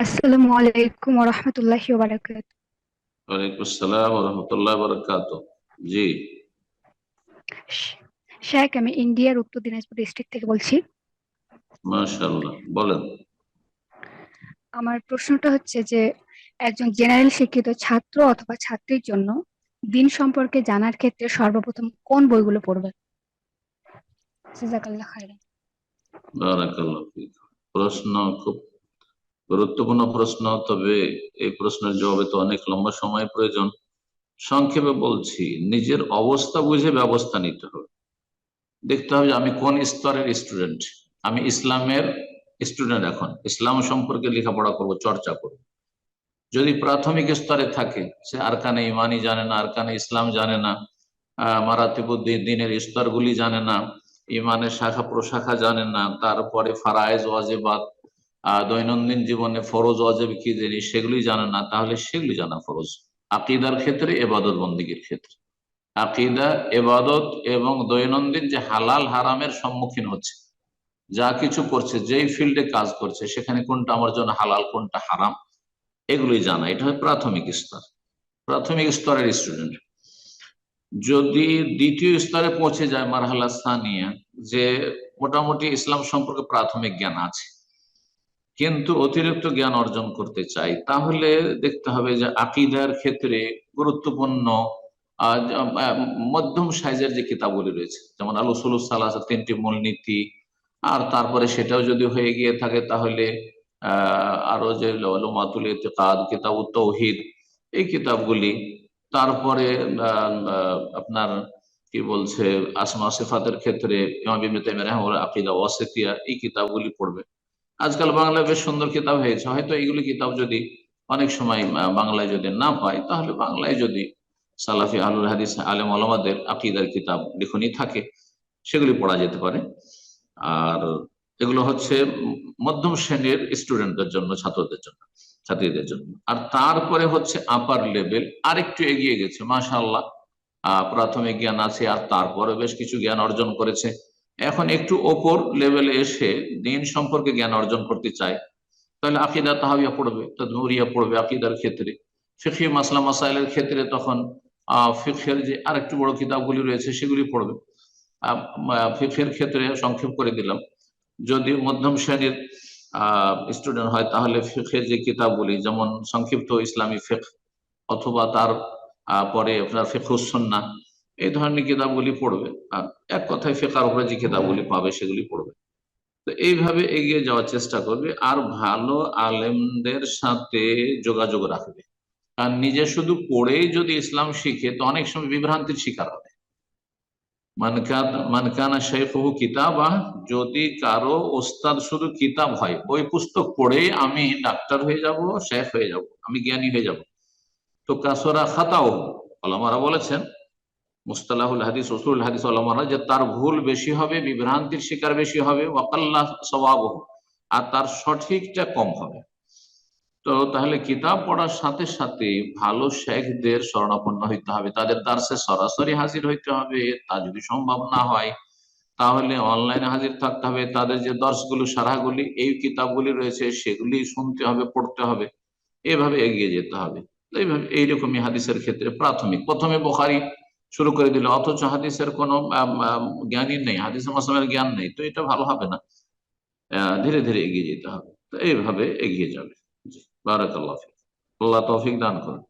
আসসালামু আলাইকুম ওয়া রাহমাতুল্লাহি ওয়া বারাকাতুহু ওয়ালাইকুম আসসালাম রহমতুল্লাহ বারাকাত জি শেখ আমি ইন্ডিয়ার উত্তর দিনাজপুর ডিস্ট্রিক্ট থেকে বলছি। মাশাআল্লাহ বলেন। আমার প্রশ্নটা হচ্ছে যে একজন জেনারেল শিক্ষিত ছাত্র অথবা ছাত্রীর জন্য দিন সম্পর্কে জানার ক্ষেত্রে সর্বপ্রথম কোন বইগুলো পড়বে খাইরান বারাকাল্লাহ ফিক। প্রশ্ন খুব গুরুত্বপূর্ণ প্রশ্ন, তবে এই প্রশ্নের জবাবে তো অনেক লম্বা সময় প্রয়োজন। সংক্ষেপে বলছি, নিজের অবস্থা বুঝে ব্যবস্থা নিতে হবে। দেখতে হবে আমি কোন স্তরের স্টুডেন্ট আমি ইসলামের স্টুডেন্ট এখন। ইসলাম সম্পর্কে লেখাপড়া করব, চর্চা করব। যদি প্রাথমিক স্তরে থাকে, সে আর কানে ইমানি জানে না, আর কানে ইসলাম জানে না মারাতিবুদ্দিন দিনের স্তরগুলি জানে না, ইমানের শাখা প্রশাখা জানে না, তারপরে ফারায়েজ ওয়াজেবাদ দৈনন্দিন জীবনে ফরজ, অজেব কি জিনিস সেগুলি জানে না, তাহলে সেগুলি জানা ফরজ। আকিদার ক্ষেত্রে এবাদত বন্দীগীর ক্ষেত্রে। আকিদা, এবাদত এবং দৈনন্দিন যে হালাল হারামের সম্মুখীন হচ্ছে, যা কিছু করছে, যেই ফিল্ডে কাজ করছে, সেখানে কোনটা আমার জন্য হালাল, কোনটা হারাম এগুলি জানা। এটা হয় প্রাথমিক স্তর। প্রাথমিক স্তরের স্টুডেন্ট যদি দ্বিতীয় স্তরে পৌঁছে যায় মারহালা স্থানীয় যে মোটামুটি ইসলাম সম্পর্কে প্রাথমিক জ্ঞান আছে কিন্তু অতিরিক্ত জ্ঞান অর্জন করতে চাই, তাহলে দেখতে হবে যে আকিদার ক্ষেত্রে গুরুত্বপূর্ণ মধ্যম সাইজের যে কিতাবগুলি রয়েছে, যেমন আলুসুল তিনটি মূলনীতি, আর তারপরে সেটাও যদি হয়ে গিয়ে থাকে তাহলে আরও যে মাতুল ইতিকাদ কিতাব তৌহিদ, এই কিতাবগুলি, তারপরে আপনার কি বলছে, আসমা সিফাতের ক্ষেত্রে আকিদা ওয়াসিতিয়া এই কিতাবগুলি পড়বে। আজকাল বাংলায় বেশ সুন্দর কিতাব হয়েছে। হয়তো এইগুলি কিতাব যদি অনেক সময় বাংলায় যদি না পাই, তাহলে বাংলায় যদি সালাফি আলুল হাদিস, আলেম আলমাদের আকিদার কিতাব লিখনি থাকে, সেগুলি পড়া যেতে পারে। আর এগুলো হচ্ছে মধ্যম শ্রেণির স্টুডেন্টদের জন্য, ছাত্রদের জন্য, ছাত্রীদের জন্য। আর তারপরে হচ্ছে আপার লেভেল আরেকটু এগিয়ে গেছে মাশাল্লাহ প্রাথমিক জ্ঞান আছে, আর তারপরে বেশ কিছু জ্ঞান অর্জন করেছে। এখন একটু ওপর লেভেলে এসে দিন সম্পর্কে জ্ঞান অর্জন করতে চায়, তাহলে আকিদা তাহাবিয়া পড়বে, তদমুরিয়া পড়বে আকিদার ক্ষেত্রে। ফিখি মাসলা মাসাইলের ক্ষেত্রে তখন ফিখের যে আরেকটু বড় কিতাবগুলি রয়েছে সেগুলি পড়বে। ফিখের ক্ষেত্রে সংক্ষেপ করে দিলাম। যদি মধ্যম শ্রেণির স্টুডেন্ট হয়, তাহলে ফিখের যে কিতাবগুলি, যেমন সংক্ষিপ্ত ইসলামী ফেক অথবা তার পরে আপনার ফেকুসন্না এই ধরনের কিতাবগুলি পড়বে। আর এক কথায় ফেকার উপরে যে কিতাবগুলি পাবে সেগুলি পড়বে। তো এইভাবে এগিয়ে যাওয়ার চেষ্টা করবে আর ভালো আলেমদের সাথে যোগাযোগ রাখবে। আর নিজে শুধু পড়েই যদি ইসলাম শিখে, তো অনেক সময় বিভ্রান্তির শিকার হবে। মানকানা শেখহু কিতাবা, যদি কারও ওস্তাদ শুধু কিতাব হয়, ওই পুস্তক পড়ে আমি ডাক্তার হয়ে যাব শেখ হয়ে যাব, আমি জ্ঞানী হয়ে যাব। তো কাসরা খাতাও আলামারা বলেছেন মুস্তালাহুল হাদিস রসুল হাদিস আলমারা যে তার ভুল বেশি হবে, বিভ্রান্তির শিকার বেশি হবে, ওয়াকাল্লা স্বভাব আর তার সঠিকটা কম হবে। তো তাহলে কিতাব পড়ার সাথে সাথে ভালো শেখদের স্মরণাপন্ন হইতে হবে। তাদের দার্সে সরাসরি হাজির হইতে হবে, তা যদি সম্ভব না হয়, তাহলে অনলাইনে হাজির থাকতে হবে। তাদের যে দর্শগুলো সারাগুলি এই কিতাবগুলি রয়েছে, সেগুলি শুনতে হবে, পড়তে হবে, এভাবে এগিয়ে যেতে হবে। এইভাবে, এইরকমই হাদিসের ক্ষেত্রে প্রাথমিক। প্রথমে বোখারি শুরু করে দিল। অথচ হাদিসের কোনো জ্ঞানই নেই। হাদিসের মাসলামের জ্ঞান নেই। তো এটা ভালো হবে না। ধীরে ধীরে এগিয়ে যেতে হবে। তো এইভাবে এগিয়ে যাবে। বারাকাল্লাহ আল্লাহ তৌফিক দান করুন।